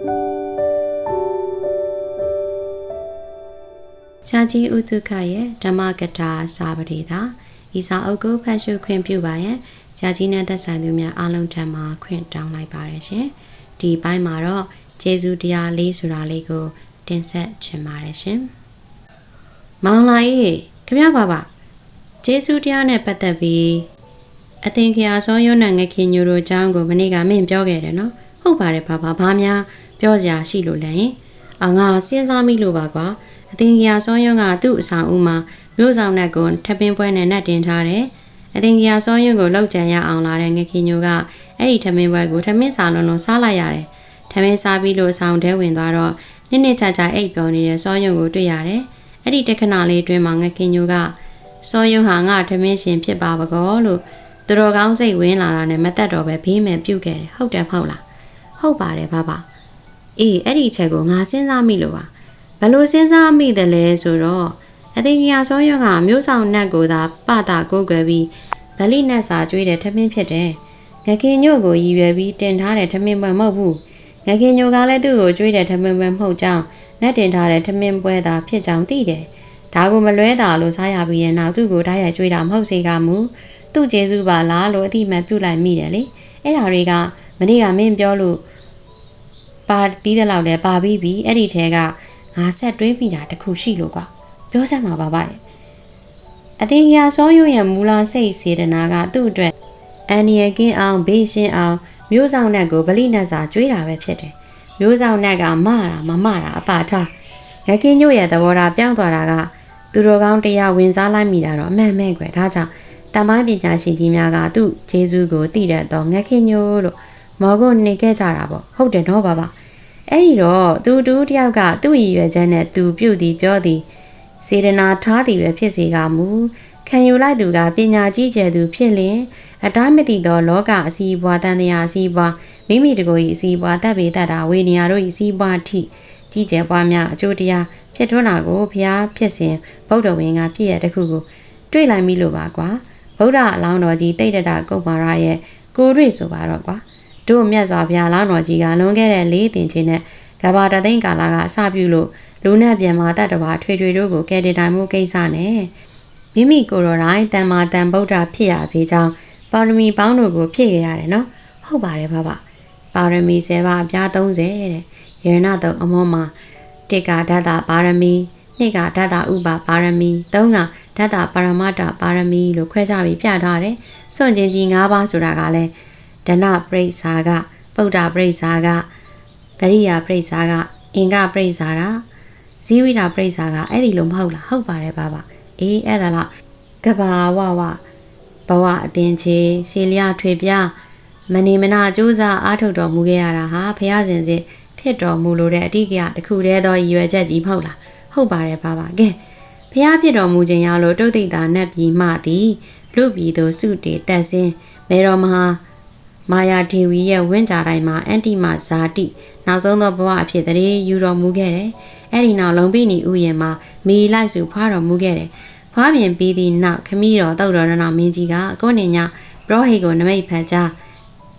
ချာကြီးဥတုခရဲ့ဓမ္မကထာစာပရိသာဤစာအုပ်ကိုဖတ်ရှုခွင့်ပြုပါရန်ဆရာကြီးနဲ့သက်ဆိုင်သူများအားလုံးထံမှခွင့်တောင်းလိုက်ပါတယ်ရှင်ဒီပိုင်းမှာတော့ကျေးဇူးတရားလေးဆိုတာလေးကို တင်ဆက်ချင်ပါတယ်ရှင်မောင်လာကြီးခမရပါပါကျေးဇူးတရားနဲ့ပတ်သက်ပြီးအသင်္ခရာစောယွန်းနဲ့ငခင်ညိုတို့အကြောင်းကိုမနေ့ကမင်းပြောခဲ့တယ်နော်ဟုတ်ပါတယ်ပါပါဘာများ ပြောစရာရှိလို့လဲရင်အငါစဉ်းစားမိလို့ပါကွာအသင်္ခရာစောယွန်းကသူ့အဆောင်ဦးမှာမြို့ဆောင်နဲ့ကိုထပ်ပင်းပွဲနဲ့နှက်တင်ထားတယ်အသင်္ခရာစောယွန်းကိုလောက်ကြံရအောင်လာတဲ့ငခင်ညိုကအဲ့ဒီထမင်းပွဲကိုထမင်းစာလုံးလုံးစားလိုက်ရတယ်ထမင်းစားပြီးလို့ဆောင်ထဲဝင်သွားတော့နစ်နစ်ချာချာအိပ်ပျော်နေတဲ့စောယွန်းကိုတွေ့ရတယ်အဲ့ဒီတခဏလေးအတွင်းမှာငခင်ညိုကစောယွန်းဟာငါထမင်းရှင်ဖြစ်ပါပကောလို့သူတော်ကောင်းစိတ်ဝင်လာတာနဲ့မသက်တော့ပဲဘေးမဲ့ပြုတ်ခဲ့တယ်ဟုတ်တယ်မဟုတ်လားဟုတ်ပါတယ်ဖဖ အေးအဲ့ဒီချက်ကိုငါစဉ်းစားမိလို့ပါဘလို့စဉ်းစားမိတယ်လဲဆိုတော့အသိဉာဏ်စောရွံ့ကမျိုးဆောင်နတ်ကိုသာပတာကိုကွယ်ပြီးဗလိနတ်စာကျွေးတဲ့ထမင်းဖြစ်တယ်ငခင်ညို့ကိုရည်ရွယ်ပြီးတင်ထားတဲ့ထမင်းပွဲမဟုတ်ဘူးငခင်ညိုကလည်းသူ့ကိုကျွေးတဲ့ထမင်းပွဲမဟုတ်ကြောင်းနတ်တင်ထားတဲ့ထမင်းပွဲသာဖြစ်ကြောင်းသိတယ်ဒါကိုမလွဲတာလို့စားရပြီးရင်နောက်သူ့ကိုဓာတ်ရိုက်ကျွေးတာမဟုတ်စေကမူသူ့ကျေစုပါလားလို့အတိမတ်ပြုတ်လိုက်မိတယ်လေအဲ့ဒါတွေကမနေ့ကမင်းပြောလို့ ပါပြီးတဲ့လောက်လဲပါပြီးပြီအဲ့ဒီထဲကငါဆက်တွေးမိတာတခုရှိလို့ကွာပြောစမ်းပါပါပါရဲ့အတင်ညာစောယုံရဲ့မူလာစိတ်စေတနာကသူ့အတွက်အန်နီယကင်းအောင်ဘေးရှင်းအောင်မျိုးဆောင်နဲ့ကိုဗလိနတ်စာကျွေးတာပဲဖြစ်တယ်မျိုးဆောင်နဲ့ကမတာမမတာအပါထားငကင်းညို့ရဲ့သဘောထားပြောင်းသွားတာကသူတော်ကောင်းတရားဝင်စားလိုက်မိတာတော့အမှန်မဲ့ကွယ်ဒါကြောင့်တမိုင်းပညာရှင်ကြီးများကသူ့ဂျေဇုကိုသိတဲ့တော့ငက်ခင်ညိုလို့မော်ကိုနေခဲ့ကြတာပေါ့ဟုတ်တယ်နော်ပါပါ အဲ့ဒီတော့သူတူတယောက်ကသူ့ရည်ရွယ်ချက်နဲ့သူပြုတ်သည်ပြောသည်စေတနာထားသည်ပဲဖြစ်စေကမူခံယူလိုက်သူကပညာကြီးကျယ်သူဖြစ်လင်အတိုင်းမသိသောလောကအစီအပွားတန်တရားအစီအပွားမိမိတကိုယ်၏အစီအပွားတပ်ပေတတ်တာဝေနေရတို့၏အစီအပွားထိကြီးကျယ်ပွားများအကျိုးတရားဖြစ်ထွန်းတာကိုဘုရားဖြစ်စဉ်ဗုဒ္ဓဝင်ကပြည့်ရတဲ့ခုကိုတွေ့လိုက်မိလို့ပါကွာဗုဒ္ဓအလောင်းတော်ကြီးတိတ်တတကုတ်ပါရရဲ့ကိုတွေ့ဆိုပါတော့ကွာ တို့မြတ်စွာဘုရားအလောင်းတော်ကြီးကလွန်ခဲ့တဲ့လေးတင်ချင်းနဲ့ကဘာတသိန်းကာလကအစပြုလို့လူနဲ့ပြန်မာတတ်တော်ထွေထွေတို့ကိုကယ်တင်တိုင်မှုကိစ္စနဲ့မိမိကိုယ်တော်တိုင်းတန်မာတန်ဗုဒ္ဓဖြစ်ရစေကြောင်းပါရမီပေါင်းတို့ကိုဖြည့်ခဲ့ရတယ်နော်ဟုတ်ပါတယ်ဖဖပါရမီ7ပါးအပြား30တဲ့ရဏတုံအမောမှာတစ်ကဓာတာပါရမီနှစ်ကဓာတာဥပပါရမီသုံးကဓာတာပါရမတ္တပါရမီလို့ခွဲခြားပြီးပြထားတယ်စွန့်ကျင်ကြီး၅ပါးဆိုတာကလည်း ဒနပရိစ္ဆာကပုဒ္ဓပရိစ္ဆာကဗရိယပရိစ္ဆာကအင်္ဂပရိစ္ဆာကဇီဝိတာပရိစ္ဆာကအဲ့ဒီလိုမဟုတ်လားဟုတ်ပါတယ်ပါပါအေးအဲ့ဒါလားကဘာဝဝဘဝအတင်ချေရှေလျထွေပြမနေမနာကြိုးစားအားထုတ်တော်မူခဲ့ရတာဟာဖះရှင်စစ်ဖြစ်တော်မူလို့တဲ့အတိတ်ကတခုတည်းသောရည်ရွယ်ချက်ကြီးမဟုတ်လားဟုတ်ပါတယ်ပါပါကဲဖះဖြစ်တော်မူခြင်းရလို့တုတ်တိတ်တာနတ်ပြည်မှသည်လူပြည်သို့စုတေတက်စင်းမေတော်မဟာ မာယာဒေဝီရဲ့ဝင်းကြတိုင်းမှာအန်တီမာဇာတိနောက်ဆုံးသောဘဝအဖြစ်တည်းယူတော်မူခဲ့တယ်။အဲ့ဒီနောက်လုံပိနီဥယျာဉ်မှာမီလိုက်စုဖွားတော်မူခဲ့တယ်။ဖွားပြင်ပြီးသည့်နောက်ခမီးတော်တုတ်တော်ရဏမင်းကြီးကကိုနေညာပရောဟိတ်ကိုနမိတ်ဖန်ကြား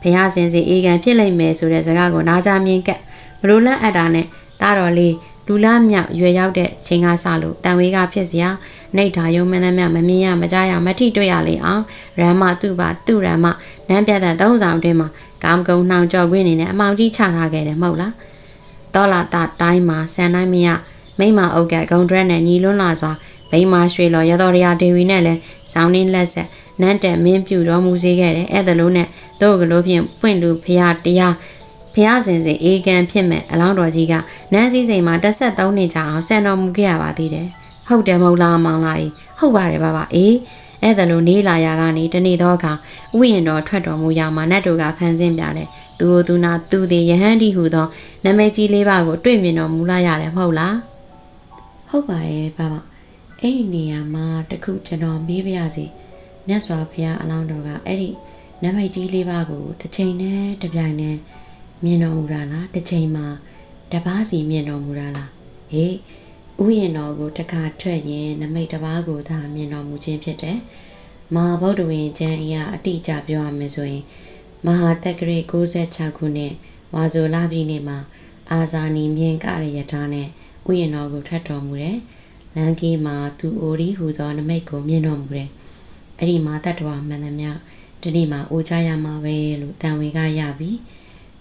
ဘုရားရှင်စီအေကန်ဖြစ်လိမ့်မယ်ဆိုတဲ့စကားကိုနားကြားမြင်ကပ်ဘလို့လန့်အပ်တာနဲ့တားတော်လေး လူလားမြောက်ရွယ်ရောက်တဲ့ချိန်ကစလို့တန်ဝေးကဖြစ်စရာနှိတ်ဓာယုံမင်းသမ ्या မမြင်ရမကြားရမထိတွေ့ရလေအောင်ရမ်းမသူ့ပါသူ့ရမ်းမနန်းပြတ်တဲ့သုံးဆောင်တွင်မှာကောင်းကုန်းနှောင်ကြော်ခွင်းနေနဲ့အမောင်ကြီးချထားခဲ့တယ်မဟုတ်လားတော်လာတာတိုင်းမှာဆန်တိုင်းမရမိမအုပ်ကဂုံဒရက်နဲ့ညီလွန်းလာစွာဘိန်းမရွှေလော်ရတော်ရဒေဝီနဲ့လည်းစောင်းနှင်းလက်ဆက်နန်းတက်မင်းပြူတော်မူစေခဲ့တယ်အဲ့ဒါလို့နဲ့တို့ကလို့ဖြင့်ပွင့်လူဖရာတရား ဖះစင်စင်အေကန်ဖြစ်မဲ့အလောင်းတော်ကြီးကနန်းစည်းစိမ်မှာ13နှစ်ကြာအောင်ဆန်တော်မူခဲ့ရပါသေးတယ်။ဟုတ်တယ်မဟုတ်လားမောင်လာကြီးဟုတ်ပါတယ်ပါပါအေးအဲ့ဒါလိုနေလာရာကနေတနေ့တော့အခါဥယျင်တော်ထွက်တော်မူရာမှာနတ်တို့ကဖန်ဆင်းပြတယ်။သူတို့သူနာသူသည်ယဟန်တီဟူသောနမိတ်ကြီးလေးပါးကိုတွေ့မြင်တော်မူလာရတယ်မဟုတ်လား။ဟုတ်ပါတယ်ပါပါအဲ့ဒီနေရာမှာတခုကျွန်တော်မေးပါရစေ။မြတ်စွာဘုရားအလောင်းတော်ကအဲ့ဒီနမိတ်ကြီးလေးပါးကိုတစ်ချိန်နဲ့တစ်ပြိုင်နဲ့ မြင်တော်မူတာလားတစ်ချိန်မှာတပားစီမြင်တော်မူတာလားဟေးဥယျာဉ်တော်ကိုတခါထွက်ရင်နမိတ်တပားကိုသာမြင်တော်မူခြင်းဖြစ်တယ်မဟာဗုဒ္ဓဝင်ကျမ်းအရာအတိအကျပြောရမယ်ဆိုရင်မဟာတက္ကရာ66ခုနှစ်ဝါဇိုလပြည်နေ့မှာအာဇာနီမြင်ကရရထားနဲ့ဥယျာဉ်တော်ကိုထွက်တော်မူတယ်။လမ်းကြီးမှာသူအိုရီဟူသောနမိတ်ကိုမြင်တော်မူတယ်။အဲ့ဒီမှာတတ္တဝမှန်သမျှဒီနေ့မှာအိုချရမှာပဲလို့တန်ဝေကရပြီး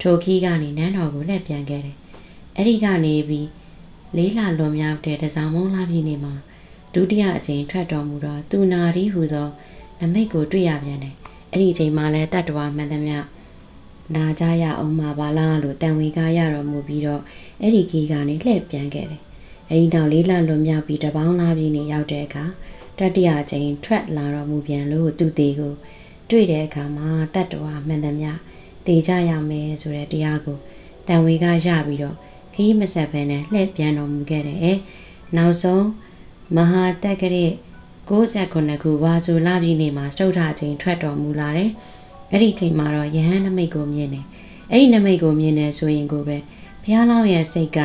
ထိုခီးကနေနန်းတော်ကိုလှည့်ပြန်ခဲ့တယ်။အဲ့ဒီကနေပြီးလေးလာလွန်မြောက်တဲ့တစောင်းမုံလာပြည်နေမှာဒုတိယအကြိမ်ထွက်တော်မူတော့သူနာရီဟူသောနမိတ်ကိုတွေ့ရပြန်တယ်။အဲ့ဒီအချိန်မှာလဲတတ္တဝမှန်သမျှနာကြရအောင်မှာပါလားလို့တန်ဝေကရတော်မူပြီးတော့အဲ့ဒီခီးကနေလှည့်ပြန်ခဲ့တယ်။အဲ့ဒီနောက်လေးလာလွန်မြောက်ပြီးတပေါင်းလာပြည်နေရောက်တဲ့အခါတတိယအကြိမ်ထွက်လာတော်မူပြန်လို့သူသေးကို တွေ့တဲ့အခါမှာတတ္တဝမှန်သမျှ တေကြရမယ်ဆိုတဲ့တရားကိုတန်ဝေကရပြီးတော့ခီးမဆက်ဘဲနဲ့လှည့်ပြန်တော်မူခဲ့တယ်။နောက်ဆုံးမဟာတက္ကရ69ခုဝါဆိုလာပြည်နေမှာစတုထချင်းထွက်တော်မူလာတယ်။အဲ့ဒီချိန်မှာတော့ယဟန်နမိတ်ကိုမြင်တယ်။အဲ့ဒီနမိတ်ကိုမြင်တယ်ဆိုရင်ကိုပဲဘုရားလောင်းရဲ့စိတ်က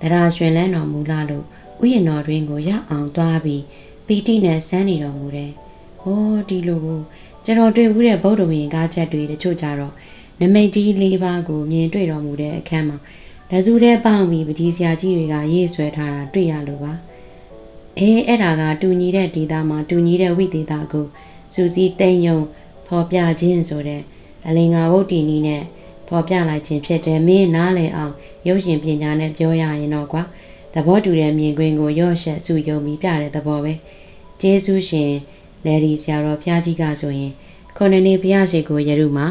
တရားရွှင်လန်းတော်မူလာလို့ဥယျာဉ်တော်တွင်ကိုရောက်အောင်သွားပြီးပီတိနဲ့စမ်းနေတော်မူတယ်။ဟောဒီလိုကိုကျွန်တော်တွေ့ဘူးတဲ့ဗုဒ္ဓဝင်ကားချက်တွေတချို့ကြတော့ နမိတ်ကြီး၄ပါးကိုမြင်တွေ့တော်မူတဲ့အခန်းမှာဒဇူတဲ့ပေါင်းပြီးပကြီးစရာကြီးတွေကရေးဆွဲထားတာတွေ့ရလို့ပါအေးအဲ့ဒါကတူညီတဲ့ဒေတာမှာတူညီတဲ့ဝိသေတာကိုစူစီသိမ့်ယုံဖော်ပြခြင်းဆိုတဲ့အလင်္ကာဝုတ်တီနီနဲ့ဖော်ပြလိုက်ခြင်းဖြစ်တယ်မင်းနားလည်အောင်ရုပ်ရှင်ပညာနဲ့ပြောရရင်တော့ကွာသဘောတူတဲ့မြင်ကွင်းကိုရော့ရှက်စုယုံပြီးပြတဲ့သဘောပဲကျေးဇူးရှင်လေဒီဆရာတော်ဖျားကြီးကဆိုရင်ခုနှစ်နှစ်ဖျားရှိကိုရရုမှာ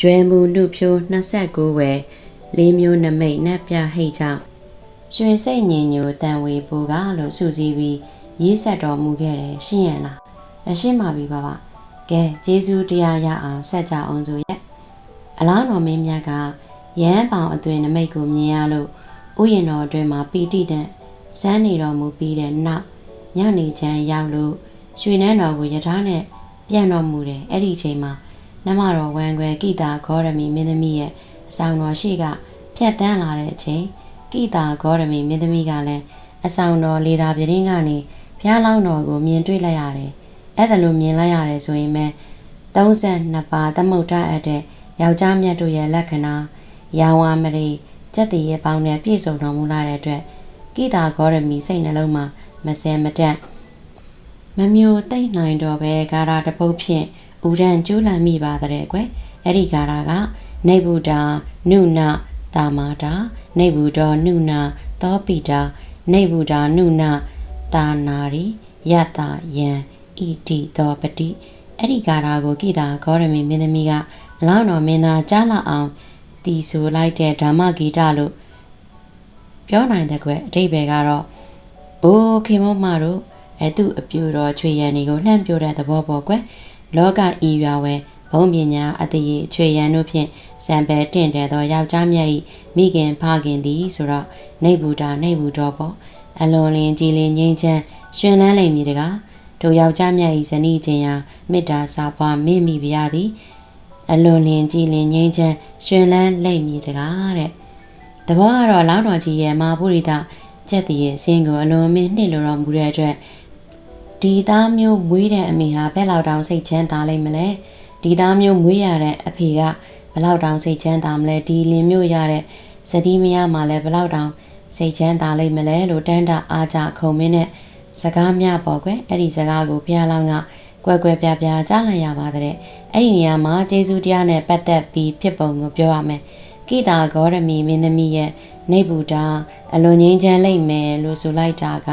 ရွယ်မှုနှုတ်ဖြိုး29ဝယ်လေးမျိုးနမိတ်နတ်ပြဟိတ်ကြောင့်ရွှေစိတ်ညင်ညိုတန်ဝေပူကလို့စူစီပြီးရေးဆက်တော်မူခဲ့တယ်ရှင်းရလားအရှင်းပါပြီပါပါကဲဂျေဇူးတရားရအောင်ဆက်ကြအောင်ဆိုရဲ့အလားတော်မင်းမြတ်ကရဟန်းပေါင်အသွင်နမိတ်ကိုမြင်ရလို့ဥယျာဉ်တော်အတွင်းမှာပီတိတဲ့စမ်းနေတော်မူပြီးတဲ့နောက်ညနေချမ်းရောက်လို့ရွှေနန်းတော်ကိုယထာနဲ့ပြန်တော်မူတယ်အဲ့ဒီအချိန်မှာ နမတော်ဝံခွဲကိတာဂေါရမီမင်းသမီးရဲ့အဆောင်တော်ရှိကဖြတ်တန်းလာတဲ့အချိန်ကိတာဂေါရမီမင်းသမီးကလည်းအဆောင်တော်လေသာပြင်းကနေဖျားလောင်းတော်ကိုမြင်တွေ့လိုက်ရတယ်အဲ့ဒါလိုမြင်လိုက်ရတယ်ဆိုရင်ပဲ32ပါးသမုတ်ထအပ်တဲ့ယောက်ျားမြတ်တို့ရဲ့လက္ခဏာရောင်ဝါမရီစက်တည်ရဲ့ပေါင်းနဲ့ပြည့်စုံတော်မူလာတဲ့အတွက်ကိတာဂေါရမီစိတ်နှလုံးမှာမစဲမတက်မမျိုးတိတ်နိုင်တော့ပဲဂါရာတပုတ်ဖြင့် ဥဒံကျူးလန်မိပါတဲ့ကွယ်အဲ့ဒီဂါရာကနေဗုဒ္ဓနုနတာမာတာနေဗုဒ္ဓနုနသောပိတာနေဗုဒ္ဓနုနတာနာရီယတယံဣတိသောပတိအဲ့ဒီဂါရာကိုကိတာဂေါရမီမင်းသမီးကလောင်းတော်မင်းသားကြားလာအောင်တီဆိုလိုက်တဲ့ဓမ္မဂီတလို့ပြောနိုင်တဲ့ကွယ်အတိတ်ပဲကတော့အိုးခင်မမတို့အဲသူ့အပြူတော်ချွေရန်တွေကိုလှမ်းပြတဲ့သဘောပေါ့ကွယ် လောကဤရွာဝဲဘုံပညာအတရေချွေရန်တို့ဖြင့်စံပယ်တင့်တယ်သောယောက်ျားမြတ်ဤမိခင်ဖခင်သည်ဆိုတော့နေဘူတာနေဘူတော်ပေါ့အလွန်လင်းကြည်လင်းငိမ့်ချမ်းရှင်လန်းလိမ့်မည်တကားတို့ယောက်ျားမြတ်ဤဇနီးချင်းရာမေတ္တာစာပွားမင့်မိပါရသည်အလွန်လင်းကြည်လင်းငိမ့်ချမ်းရှင်လန်းလိမ့်မည်တကားတဲ့တဘောကတော့လောင်းတော်ကြီးရဲ့မာပုရိသကျက်တည်ရဲ့အစင်းကိုအလွန်မင်းနှစ်လိုတော်မူတဲ့အတွက် ဒီသားမျိုးမွေးတဲ့အမေဟာဘယ်လောက်တောင်စိတ်ချမ်းသာလိမ့်မလဲဒီသားမျိုးမွေးရတဲ့အဖေကဘယ်လောက်တောင်စိတ်ချမ်းသာမလဲဒီလင်မျိုးရတဲ့ဇတိမယားမှလည်းဘယ်လောက်တောင်စိတ်ချမ်းသာလိမ့်မလဲလို့တန်းတာအားကြခုံမင်းနဲ့စကားများပေါ့ကွယ်အဲ့ဒီစကားကိုဘုရားလောင်းကကွယ်ကွယ်ပြားပြားကြားလိုက်ရပါတဲ့အဲ့ဒီနေရာမှာကျေးဇူးတရားနဲ့ပတ်သက်ပြီးဖြစ်ပုံကိုပြောရမယ်ကိတာဂေါရမီမင်းသမီးရဲ့နေဗုဒ္ဓအလွန်ငင်းချမ်းလိမ့်မယ်လို့ဆိုလိုက်တာက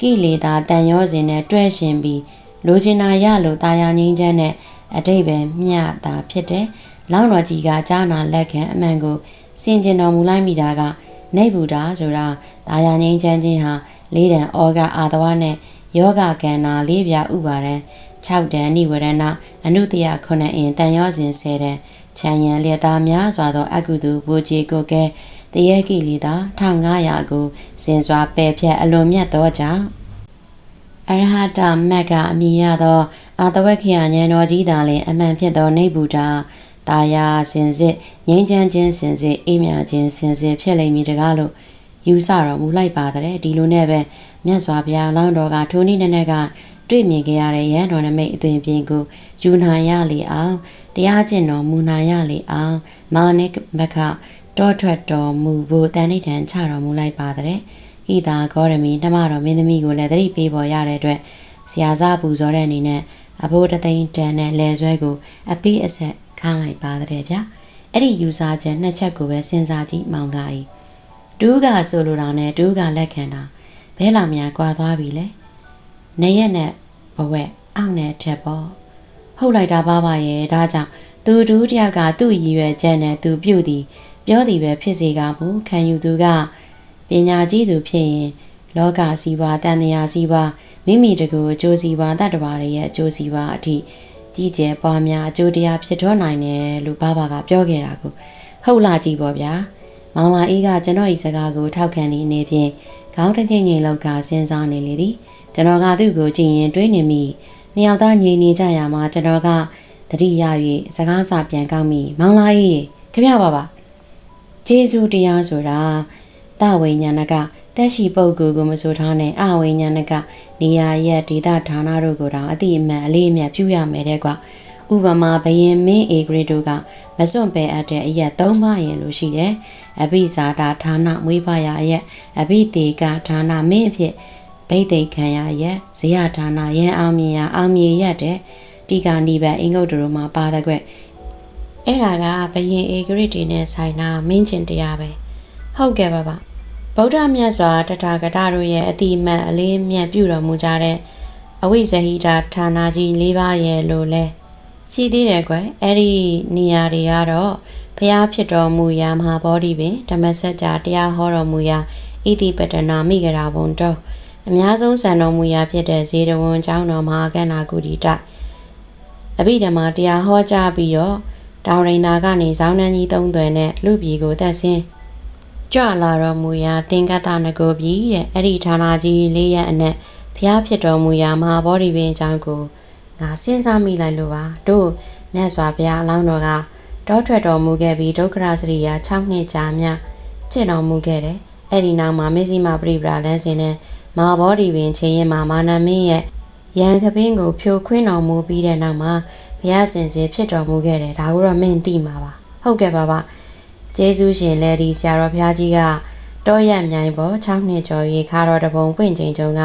ကိလေသာတန်ရောစဉ်နဲ့တွဲရှင်ပြီးလိုချင်တာရလို့တာယာငင်းချမ်းနဲ့အတိတ်ပဲမျှတာဖြစ်တယ်။လောင်းတော်ကြီးကကြားနာလက်ခံအမှန်ကိုစင်ကျင်တော်မူလိုက်မိတာကနေဗုဒ္ဓဆိုတာတာယာငင်းချမ်းခြင်းဟာလေးတန်ဩဃအာတဝနဲ့ယောဂကန္နာလေးပြဥပါဒံ6တန်နိဝရဏအနုတယခုနှစ်အင်တန်ရောစဉ်10တန်ခြံရန်လျက်သားများစွာသောအကုသိုလ်ဘူချေကိုကဲ တရေကိလီတာ1500ကိုစင်စွာပယ်ဖြတ်အလွန်မြတ်သောကြောင့်အရဟတမက်ကအမိရသောအာတဝက်ခရဉာဏ်တော်ကြီးသာလင်အမှန်ဖြစ်သောနေဗုဒ္ဓတာယာစင်စစ်ငြိမ်းချမ်းခြင်းစင်စစ်အေးမြခြင်းစင်စစ်ဖြစ်လိမ့်မည်တကားလို့ယူဆတော်မူလိုက်ပါတဲ့ဒီလိုနဲ့ပဲမြတ်စွာဘုရားလောင်းတော်ကထိုနည်းနဲ့ကတွေ့မြင်ခဲ့ရတဲ့ရဟန်းတော်နမိတ်အသွင်ပြင်ကိုယူနိုင်ရလေအောင်တရားကျင့်တော်မူနိုင်ရလေအောင်မာနိကမခ တောထွက်တော်မူဖို့တန်ဋိဌံချတော်မူလိုက်ပါတဲ့ဟိတာဂေါရမီဓမ္မတော်မင်းသမီးကိုလည်းသတိပေးပေါ်ရတဲ့အတွက်ဆရာစားပူဇော်တဲ့အနေနဲ့အဘိုးတသိန်းတန်နဲ့လဲဆွဲကိုအပိအဆက်ခန်းလိုက်ပါတဲ့ဗျာအဲ့ဒီယူဆချက်နှစ်ချက်ကိုပဲစဉ်းစားကြည့်မောင်လာ၏တူးကဆိုလိုတာနဲ့တူးကလက်ခံတာဘဲလာများကွာသွားပြီလေနေရက်နဲ့ဘဝက်အောက်နဲ့ထက်ပေါ့ဟုတ်လိုက်တာပါပါရဲ့ဒါကြောင့်သူတူးတယောက်ကသူ့ရည်ရွယ်ချက်နဲ့သူပြုတ်သည် ပြောသည်ပဲဖြစ်စေကမူခံယူသူကပညာကြီးသူဖြစ်ရင် လောကစီးပွားတန်တရားစီးပွားမိမိတကူအကျိုးစီးပွားတတ္တဝါတွေရဲ့အကျိုးစီးပွားအထိကြီးကျယ်ပွားများအကျိုးတရားဖြစ်ထွန်းနိုင်တယ်လို့ဘာဘာကပြောခဲ့တာကိုဟုတ်လားကြည့်ပေါ့ဗျာမောင်လာအေးကကျွန်တော်ဤစကားကိုထောက်ခံသည့်အနေဖြင့်ခေါင်းတစ်ချိန်ချိန်လောက်ကစဉ်းစားနေလေသည်ကျွန်တော်ကသူ့ကိုကြည့်ရင်တွေးနေမိနှစ်ယောက်သားညီနေကြရမှာကျွန်တော်ကတတိယ၍စကားစာပြန်ကောက်မိမောင်လာအေးခမရပါပါ ဂျေဇုတရားဆိုတာတဝိညာဏကတက်ရှိပုဂ္ဂိုလ်ကိုမဆိုထားနဲ့အဝိညာဏကနေရာရက်ဒေတာဌာနတို့ကိုတောင်အတိအမှန်အလေးအမြတ်ပြုရမယ်တဲ့ကွာဥပမာဘယင်မင်းအေဂရီတို့ကမစွန့်ပယ်အပ်တဲ့အရက်၃ပါးရင်လို့ရှိတယ်အဘိဇာတာဌာနမွေးဖွားရအရက်အဘိတေကဌာနမင်းအဖြစ်ဗိသိက်ခံရရက်ဇေယဌာနရန်အောင်မြင်ရအောင်မြင်ရက်တဲ့တီကာနိဗ္ဗာန်အင်္ဂုတ္တရမှာပါတဲ့ကွ အဲ့ဒါကဘယင်အေဂရီတွေနဲ့ဆိုင်တာမင်းကျင်တရားပဲဟုတ်ကဲ့ပါပါဗုဒ္ဓမြတ်စွာတထာဂတတို့ရဲ့အတိအမှန်အလေးမြတ်ပြုတော်မူကြတဲ့အဝိဇ္ဇဟိတာဌာနကြီး၄ပါးရဲ့လို့လဲရှိသေးတယ်ကွယ်အဲ့ဒီနေရာတွေကတော့ဘုရားဖြစ်တော်မူရာမဟာဗောဓိပင်ဓမ္မစကြာတရားဟောတော်မူရာဣတိပတနာမိဂရာဘုံတော်အများဆုံးစံတော်မူရာဖြစ်တဲ့ဇေဒဝန်ကျောင်းတော်မဟာကန္နာကုတိတအဘိဓမ္မာတရားဟောကြားပြီးတော့ တောင်ရင်သာကနေဇောင်းနှန်းကြီးသုံးသွယ်နဲ့လူပြည်ကိုသက်ဆင်းကြွလာတော်မူရာသင်္ကတနကိုပြည်တဲ့အဲ့ဒီဌာနကြီးလေးရအနက်ဖျားဖြစ်တော်မူရာမဟာဗောဓိပင်အကြောင်းကိုငါစဉ်းစားမိလိုက်လို့ပါတို့မြတ်စွာဘုရားအလောင်းတော်ကတောထွက်တော်မူခဲ့ပြီးဒုက္ခရစရိယာ6နှစ်ကြာမြကျင့်တော်မူခဲ့တယ်အဲ့ဒီနောက်မှာမေဇိမပရိပရာလန်းစင်နဲ့မဟာဗောဓိပင်ချင်းရင်မှာမာနမင်းရဲ့ရန်ကပင်းကိုဖြိုခွင်းတော်မူပြီးတဲ့နောက်မှာဘု ရားစင်စစ်ဖြစ်တော်မူခဲ့တယ်ဒါကိုတော့မင်းသိမှာပါဟုတ်ကဲ့ပါပါကျေးဇူးရှင်လေဒီဆရာတော်ဘုရားကြီးကတောရက်မြိုင်ပေါ်6နှစ်ကျော်ရေခါတော်တပုံပွင့်ချိန်တုန်းက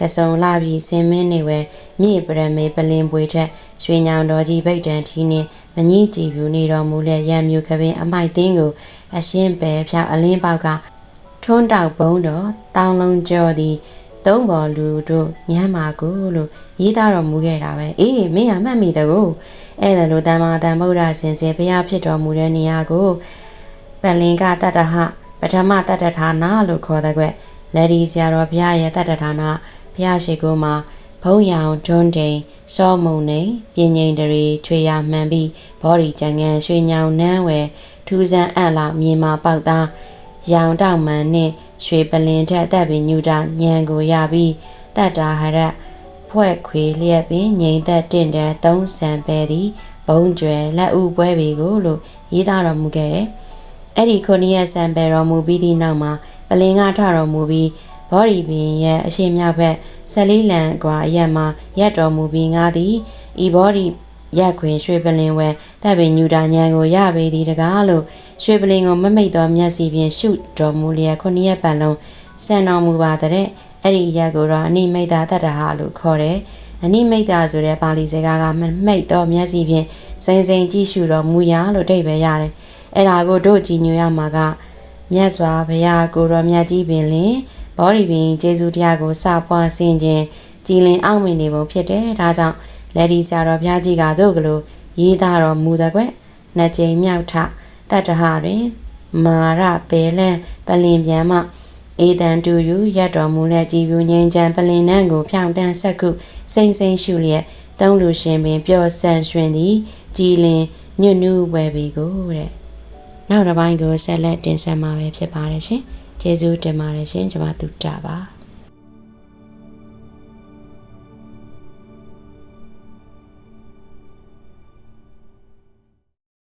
ကစုံလာပြီးစင်မင်းနေဝဲမြေပရမေပလင်ပွေထက်ရွှေညောင်တော်ကြီးဗိတ်တန်ထီနှင့်မငြိကြည်ပြူနေတော်မူလဲရံမြူခပင်အမိုက်သိန်းကိုအရှင်းပယ်ဖြောက်အလင်းပေါက်ကထွန်းတောက်ဘုံတော်တောင်းလုံးကျော်သည် သုံးပေါ်လူတို့ညမ်းမာကိုလို့ရေးသားတော်မူခဲ့တာပဲအေးမင်းကမှတ်မိတကူအဲ့ဒါလိုတမ္မာတန်ဗုဒ္ဓဆင်စေဘုရားဖြစ်တော်မူတဲ့နေရာကိုပလင်ကတတ္တဟပထမတတ္တဌာနလို့ခေါ်တဲ့ကွလက်ဒီဆရာတော်ဘုရားရဲ့တတ္တဌာနဘုရားရှိခိုးမှာဘုံရောင်တွန်းတိန်စောမုံနေပြင်းငိန်တရီချွေရမှန်ပြီးဘော်ဒီကြံငန်ရွှေညောင်နန်းဝယ်ထူးဆန်းအံ့လောက်မြေမာပေါက်သား ရောင်တောက်မှန်နှင့်ရွှေပလင်ထက်တပ်ပင်ညူတာညံကိုရပြီးတတ္တာဟရဖွဲ့ခွေလျက်ပင်ငိန်သက်တင့်တဲ့သုံးဆံပဲသည်ဘုံကျွယ်လက်ဥပွဲပေကိုလို့ရေးသားတော်မူခဲ့တယ်။အဲ့ဒီခုနှစ်ရက်ဆံပဲတော်မူပြီးသည့်နောက်မှာပလင်ကထတော်မူပြီးဘော်ဒီပင်ရဲ့အရှိမြောက်ဘက်ဆက်လေးလံကွာအရက်မှာရက်တော်မူပြီးငါသည်ဤဘော်ဒီ ရက်ခွင်ရွှေပလင်ဝဲတပ်ပင်ညူတာညံကိုရပေသည်တကားလို့ရွှေပလင်ကိုမမိတ်သောမျက်စီဖြင့်ရှုတော်မူလျက်ခုနှစ်ရက်ပတ်လုံးဆန်တော်မူပါတဲ့အဲ့ဒီရက်ကိုတော့အနိမိတ်တာတတ္တဟာလို့ခေါ်တယ်အနိမိတ်တာဆိုတဲ့ပါဠိစကားကမမိတ်သောမျက်စီဖြင့်စိန်စိန်ကြည့်ရှုတော်မူရာလို့အဓိပ္ပာယ်ရတယ်အဲ့ဒါကိုတို့ကြည်ညိုရမှာကမြတ်စွာဘုရားကိုတော်မြတ်ကြီးပင်လင်ဘောရီပင်ကျေးဇူးတရားကိုစပွားဆင်ခြင်းကြည်လင်အောင်မြင်နေပုံဖြစ်တယ်ဒါကြောင့် လက်ဒီဆရာတော်ဘုရားကြီးကတို့ကလေးရေးသားတော်မူတဲ့ကွနှစ်ကြိမ်မြောက်ထတတ္တဟတွင်မာရပေလန်ပလင်ပြန်မှအေတန်တူယူရတ်တော်မူလက်ကြည်ပြူငိမ့်ချမ်းပလင်နှံကိုဖြောင်းတန်းဆက်ခုစိမ့်စိမ့်ရှုလျက်သုံးလူရှင်ပင်ပျော်ဆန်ရွှင်သည်ကြည်လင်ညွတ်နူးဝယ်ပြီကိုတဲ့နောက်တစ်ပိုင်းကိုဆက်လက်တင်ဆက်မှာပဲဖြစ်ပါတယ်ရှင်ကျေးဇူးတင်ပါတယ်ရှင်ကျွန်မတူတာပါ